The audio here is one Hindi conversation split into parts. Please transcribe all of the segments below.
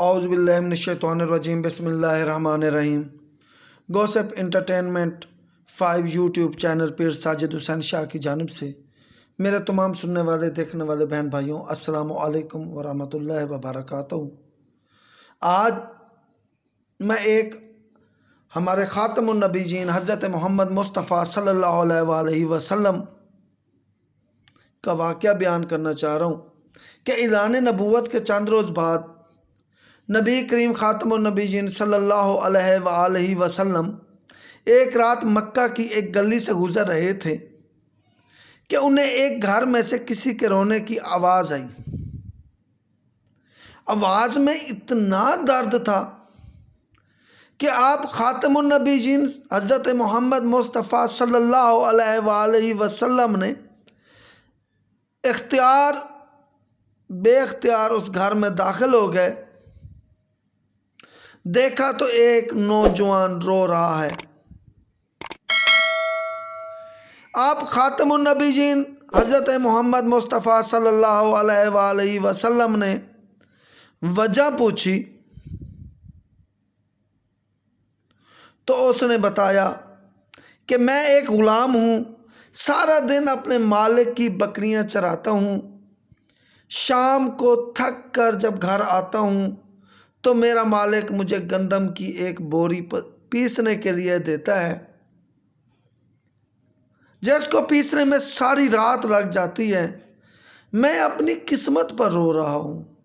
आउज़बिल्लिनशैतरजीम बसमीम gossip entertainment five YouTube channel पर साजिद हुसैन शाह की जानब से मेरे तमाम सुनने वाले, देखने वाले बहन भाइयों, अस्सलाम वालेकुम वरहमतुल्लाहि आज मैं एक हमारे ख़ातमुन्नबीजीन हज़रत मोहम्मद मुस्तफ़ा सल्लल्लाहु अलैहि का वाक़ बयान करना चाह रहा हूँ कि ऐलान नबूवत के चंद रोज़ बाद नबी करीम ख़ातमनबीजीन सल्लल्लाहु अलैहि वसल्लम एक रात मक्का की एक गली से गुज़र रहे थे कि उन्हें एक घर में से किसी के रोने की आवाज़ आई। आवाज़ में इतना दर्द था कि आप ख़ातमनबीजीन हज़रत मोहम्मद मुस्तफ़ा सल्लल्लाहु अलैहि वसल्लम ने इख्तियार बेख्तियार उस घर में दाखिल हो गए देखा तो एक नौजवान रो रहा है। आप ख़ातमुन्नबीजीन हज़रत मोहम्मद मुस्तफ़ा सल्लल्लाहु अलैहि वसल्लम ने वजह पूछी। तो उसने बताया कि मैं एक ग़ुलाम हूँ, सारा दिन अपने मालिक की बकरियाँ चराता हूँ, शाम को थक कर जब घर आता हूँ तो मेरा मालिक मुझे गंदम की एक बोरी पीसने के लिए देता है। जिसको पीसने में सारी रात लग जाती है। मैं अपनी किस्मत पर रो रहा हूँ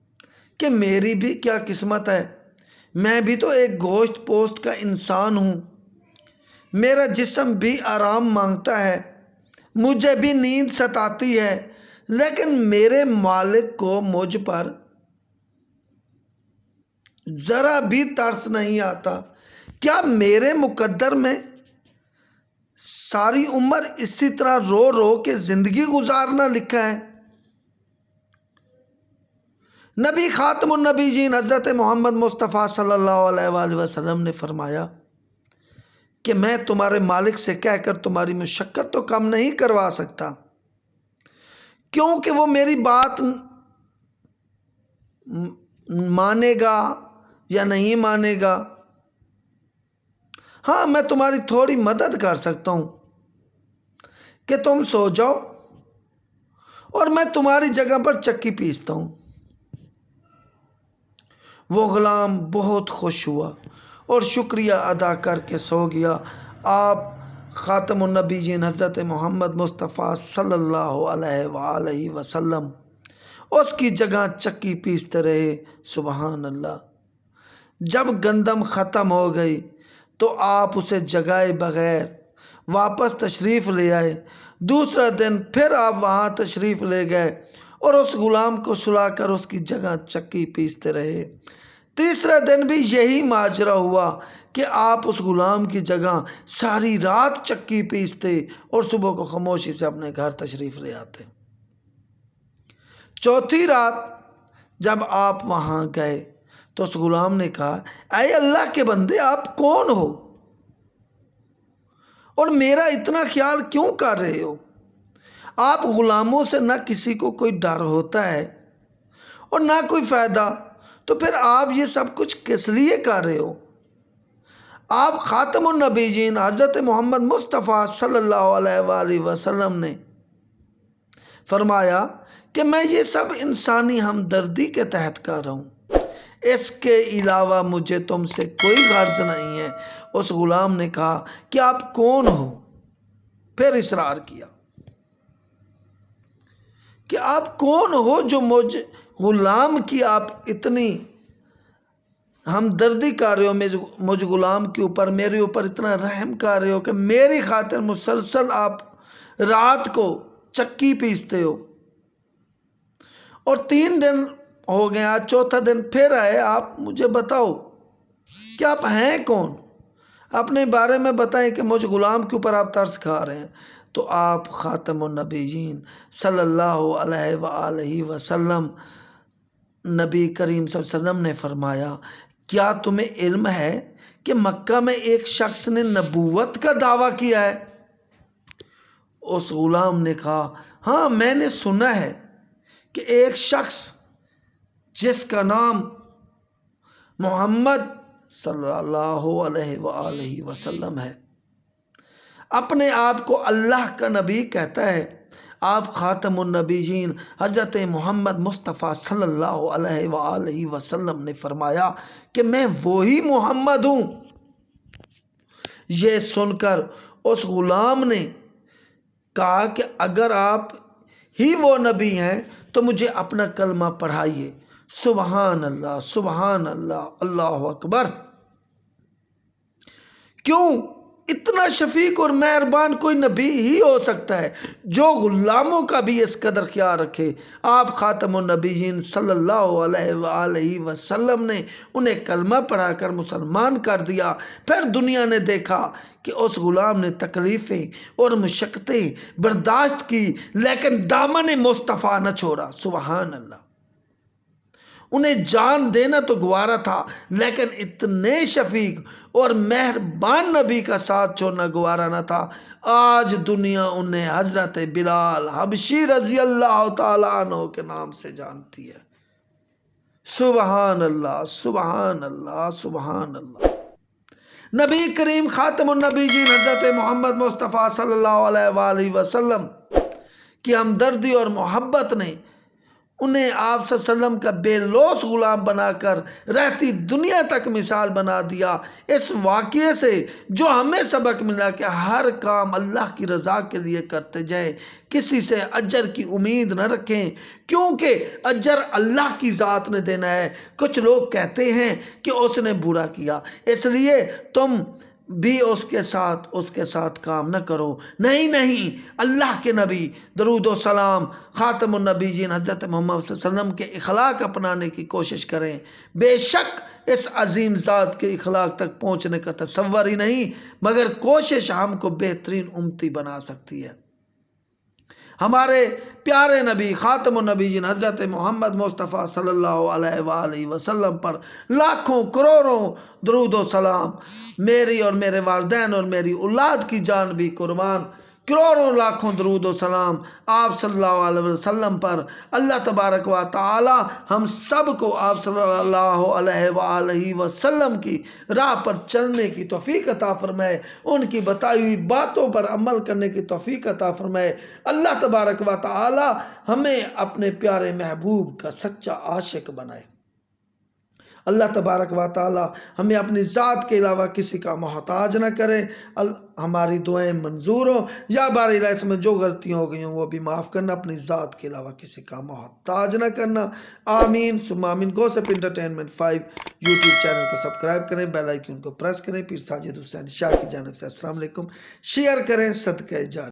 कि मेरी भी क्या किस्मत है। मैं भी तो एक गोश्त पोस्ट का इंसान हूँ। मेरा जिस्म भी आराम माँगता है। मुझे भी नींद सताती है, लेकिन मेरे मालिक को मुझ पर ज़रा भी तर्स नहीं आता। क्या मेरे मुकद्दर में सारी उम्र इसी तरह रो रो के ज़िंदगी गुजारना लिखा है? नबी जी हज़रत मोहम्मद मुस्तफ़ा सल्लल्लाहु अलैहि वसल्लम ने फरमाया कि मैं तुम्हारे मालिक से कहकर तुम्हारी मुशक्क़त तो कम नहीं करवा सकता, क्योंकि वो मेरी बात मानेगा या नहीं मानेगा? हाँ मैं तुम्हारी थोड़ी मदद कर सकता हूँ। कि तुम सो जाओ और मैं तुम्हारी जगह पर चक्की पीसता हूँ। वो गुलाम बहुत खुश हुआ और शुक्रिया अदा करके सो गया। आप ख़ातमनबीजीन हज़रत मोहम्मद मुस्तफ़ा सल्लल्लाहु अलैहि वसल्लम, उसकी जगह चक्की पीसते रहे। सुबहान अल्लाह। जब गंदम ख़त्म हो गई तो आप उसे जगाए बगैर वापस तशरीफ़ ले आए। दूसरा दिन फिर आप वहाँ तशरीफ़ ले गए और उस गुलाम को सुलाकर उसकी जगह चक्की पीसते रहे। तीसरा दिन भी यही माजरा हुआ कि आप उस गुलाम की जगह सारी रात चक्की पीसते और सुबह को खामोशी से अपने घर तशरीफ़ ले आते। चौथी रात जब आप वहाँ गए तो उस गुलाम ने कहा अरे अल्लाह के बंदे, आप कौन हो? और मेरा इतना ख्याल क्यों कर रहे हो? आप गुलामों से ना किसी को कोई डर होता है और ना कोई फ़ायदा। तो फिर आप ये सब कुछ किस लिए कर रहे हो? आप ख़ातमनबीजीन हज़रत मोहम्मद मुस्तफ़ा सल्लल्लाहु अलैहि वसल्लम ने फरमाया कि मैं ये सब इंसानी हमदर्दी के तहत कर रहा हूँ। इसके अलावा मुझे तुमसे कोई गर्ज नहीं है। उस गुलाम ने कहा कि आप कौन हो? फिर इसरार किया कि आप कौन हो जो मुझ गुलाम की आप इतनी हमदर्दी कर रहे हो, मुझ गुलाम के ऊपर, मेरे ऊपर इतना रहम कर रहे हो कि मेरी खातिर मुसलसल आप रात को चक्की पीसते हो। और तीन दिन हो गए आज चौथा दिन फिर आए, आप मुझे बताओ कि आप हैं कौन? अपने बारे में बताएँ कि मुझ गुलाम के ऊपर आप तर्स खा रहे हैं। तो आप ख़ातमनबीजीन सल्लल्लाहु अलैहि वसल्लम, नबी करीम वसल्लम ने फरमाया, क्या तुम्हें इल्म है कि मक्का में एक शख्स ने नबूवत का दावा किया है? उस गुलाम ने कहा हाँ मैंने सुना है कि एक शख्स जिसका नाम मोहम्मद सल्लल्लाहु वसल्लम है। अपने आप को अल्लाह का नबी कहता है। आप ख़ातमुन्नबीजीन हज़रत मोहम्मद मुस्तफ़ा सल्लल्लाहु अलैहि वसल्लम ने फरमाया कि मैं वही मोहम्मद हूँ। ये सुनकर उस गुलाम ने कहा कि अगर आप ही वो नबी हैं तो मुझे अपना कलमा पढ़ाइए। सुबहान अल्लाह सुबहान अल्लाह अल्लाह अकबर। क्यों? इतना शफीक और मेहरबान कोई नबी ही हो सकता है जो गुलामों का भी इस कदर ख्याल रखे। आप ख़ातम नबीन सल्लल्लाहु अलैहि वसल्लम ने उन्हें कलमा पढ़ाकर मुसलमान कर दिया। फिर दुनिया ने देखा कि उस गुलाम ने तकलीफ़ें और मुशक्क़तें बर्दाश्त की, लेकिन दामन मुस्तफ़ा न छोड़ा। सुबहान अल्लाह उन्हें जान देना तो गवारा था, लेकिन इतने शफीक और मेहरबान नबी का साथ छोड़ना गुवारा ना था। आज दुनिया उन्हें हज़रत बिलाल हबशी रज़ी अल्लाह तनो के नाम से जानती है। सुबहान अल्लाह सुबहान अल्लाह सुबहान अल्लाह नबी करीम खातम नबी जी हज़रत मोहम्मद मुस्तफ़ा सल्लल्लाहु अलैहि वसल्लम की हमदर्दी और मोहब्बत ने उन्हें आप वसल्लम का बेलोस गुलाम बनाकर रहती दुनिया तक मिसाल बना दिया। इस वाक्य से जो हमें सबक मिला कि हर काम अल्लाह की रज़ा के लिए करते जाएँ, किसी से अजर की उम्मीद न रखें, क्योंकि अजर अल्लाह की ज़ात ने देना है। कुछ लोग कहते हैं कि उसने बुरा किया, इसलिए तुम भी उसके साथ उसके साथ काम न करो। नहीं नहीं, अल्लाह के नबी, दरूद सलाम ख़ातमनबीजीन हज़रत मोहम्मद के इखलाक अपनाने की कोशिश करें। बेशक इस अजीम ज़ात के इखलाक तक पहुँचने का तस्वर ही नहीं, मगर कोशिश हमको बेहतरीन उमती बना सकती है। हमारे प्यारे नबी, ख़ातम नबीन हज़रत मोहम्मद मुस्तफ़ा सल्लल्लाहु अलैहि वसल्लम पर लाखों, करोड़ों दरूद सलाम मेरी और मेरे वालदेन और मेरी औलाद की जान भी कुर्बान। करोड़ों लाखों दरूद सलाम आप सल्लल्लाहु अलैहि वसल्लम पर अल्लाह तबारक व ताली हम सबको आप सल्लल्लाहु अलैहि वसल्लम की राह पर चलने की तोफ़ी अता फरमाए, उनकी बताई हुई बातों पर अमल करने की तोफ़ी अता फरमाए। अल्लाह तबारक व ताली हमें अपने प्यारे महबूब का सच्चा आशिक बनाए। अल्लाह तबारक व हमें अपनी ज़ात के अलावा किसी का मोहताज न करे। हमारी दुआएँ मंजूर हो। या बार इसमें जो गलतियाँ हो गई हों, वो भी माफ़ करना, अपनी ज़ात के अलावा किसी का मोहताज ना करना। आमीन। सुमामीन gossip entertainment five YouTube channel को सब्सक्राइब करें बेल आइकन को प्रेस करें फिर साजिद हुसैन शाह की जानब से वालेकुम। शेयर करें, सदक़ जान।